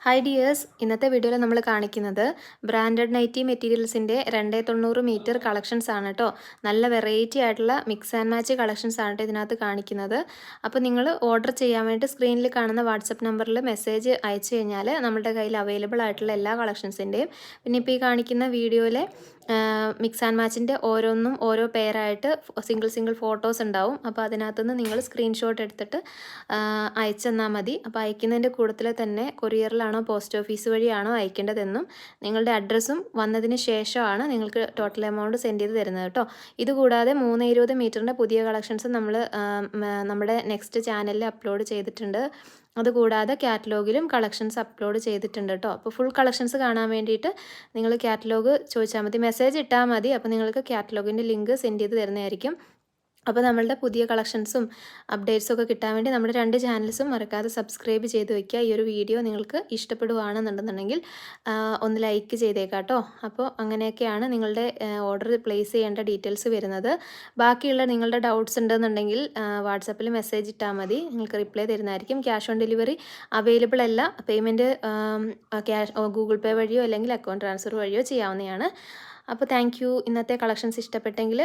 Hi dears ഇന്നത്തെ വീഡിയോയിൽ നമ്മൾ കാണിക്കുന്നത് ബ്രാൻഡഡ് നൈറ്റി മെറ്റീരിയൽസിന്റെ രണ്ടേ തൊണ്ണൂറ് മീറ്റർ കളക്ഷൻസ് ആണ് കേട്ടോ നല്ല വെറൈറ്റി ആയിട്ടുള്ള മിക്സ് ആൻഡ് മാച്ച് കളക്ഷൻസ് ആണ് കേട്ടോ ഇതിനകത്ത് കാണിക്കുന്നത്. അപ്പോൾ നിങ്ങൾ ഓർഡർ ചെയ്യാൻ വേണ്ടി സ്ക്രീനിൽ കാണുന്ന വാട്സപ്പ് നമ്പറിൽ മെസ്സേജ് അയച്ചു കഴിഞ്ഞാൽ നമ്മുടെ കയ്യിൽ അവൈലബിൾ ആയിട്ടുള്ള എല്ലാ കളക്ഷൻസിന്റെയും പിന്നെ ഇപ്പോൾ ഈ കാണിക്കുന്ന വീഡിയോയിലെ മിക്സ് ആൻഡ് മാച്ചിന്റെ ഓരോന്നും ഓരോ പേരായിട്ട് സിംഗിൾ സിംഗിൾ ഫോട്ടോസ് ഉണ്ടാവും. അപ്പോൾ അതിനകത്തുനിന്ന് നിങ്ങൾ സ്ക്രീൻഷോട്ട് എടുത്തിട്ട് അയച്ചെന്നാൽ മതി. അപ്പോൾ അയക്കുന്നതിന്റെ കൂട്ടത്തിൽ തന്നെ കൊറിയറിലാണോ പോസ്റ്റ് ഓഫീസ് വഴിയാണോ അയക്കേണ്ടതെന്നും നിങ്ങളുടെ അഡ്രസ്സും വന്നതിന് ശേഷമാണ് നിങ്ങൾക്ക് ടോട്ടൽ എമൗണ്ട് സെൻഡ് ചെയ്ത് തരുന്നത് കേട്ടോ. ഇതുകൂടാതെ മൂന്ന് ഇരുപത് മീറ്ററിന്റെ പുതിയ കളക്ഷൻസ് നമ്മൾ നമ്മുടെ നെക്സ്റ്റ് ചാനലിൽ അപ്ലോഡ് ചെയ്തിട്ടുണ്ട്. അതുകൂടാതെ കാറ്റലോഗിലും കളക്ഷൻസ് അപ്ലോഡ് ചെയ്തിട്ടുണ്ട് കേട്ടോ. അപ്പോൾ ഫുൾ കളക്ഷൻസ് കാണാൻ വേണ്ടിയിട്ട് നിങ്ങൾ കാറ്റലോഗ് ചോദിച്ചാൽ മതി. മെസ്സേജ് ഇട്ടാൽ മതി. അപ്പോൾ നിങ്ങൾക്ക് കാറ്റലോഗിന്റെ ലിങ്ക് സെൻഡ് ചെയ്ത് തരുന്നതായിരിക്കും. അപ്പോൾ നമ്മളുടെ പുതിയ കളക്ഷൻസും അപ്ഡേറ്റ്സും ഒക്കെ കിട്ടാൻ വേണ്ടി നമ്മുടെ രണ്ട് ചാനൽസും മറക്കാതെ സബ്സ്ക്രൈബ് ചെയ്ത് വെക്കുക ഈ ഒരു വീഡിയോ നിങ്ങൾക്ക് ഇഷ്ടപ്പെടുവാണെന്നുണ്ടെന്നുണ്ടെങ്കിൽ ഒന്ന് ലൈക്ക് ചെയ്തേക്കാട്ടോ അപ്പോൾ അങ്ങനെയൊക്കെയാണ് നിങ്ങളുടെ ഓർഡർ പ്ലേസ് ചെയ്യേണ്ട ഡീറ്റെയിൽസ് വരുന്നത്. ബാക്കിയുള്ള നിങ്ങളുടെ ഡൗട്ട്സ് ഉണ്ടെന്നുണ്ടെങ്കിൽ വാട്സപ്പിൽ മെസ്സേജ് ഇട്ടാൽ മതി. നിങ്ങൾക്ക് റിപ്ലൈ തരുന്നതായിരിക്കും. ക്യാഷ് ഓൺ ഡെലിവറി അവൈലബിൾ അല്ല. പേയ്മെന്റ് ക്യാഷ് ഗൂഗിൾ പേ വഴിയോ അല്ലെങ്കിൽ അക്കൗണ്ട് ട്രാൻസ്ഫർ വഴിയോ ചെയ്യാവുന്നതാണ്. അപ്പോൾ താങ്ക് യു. ഇന്നത്തെ കളക്ഷൻസ് ഇഷ്ടപ്പെട്ടെങ്കിൽ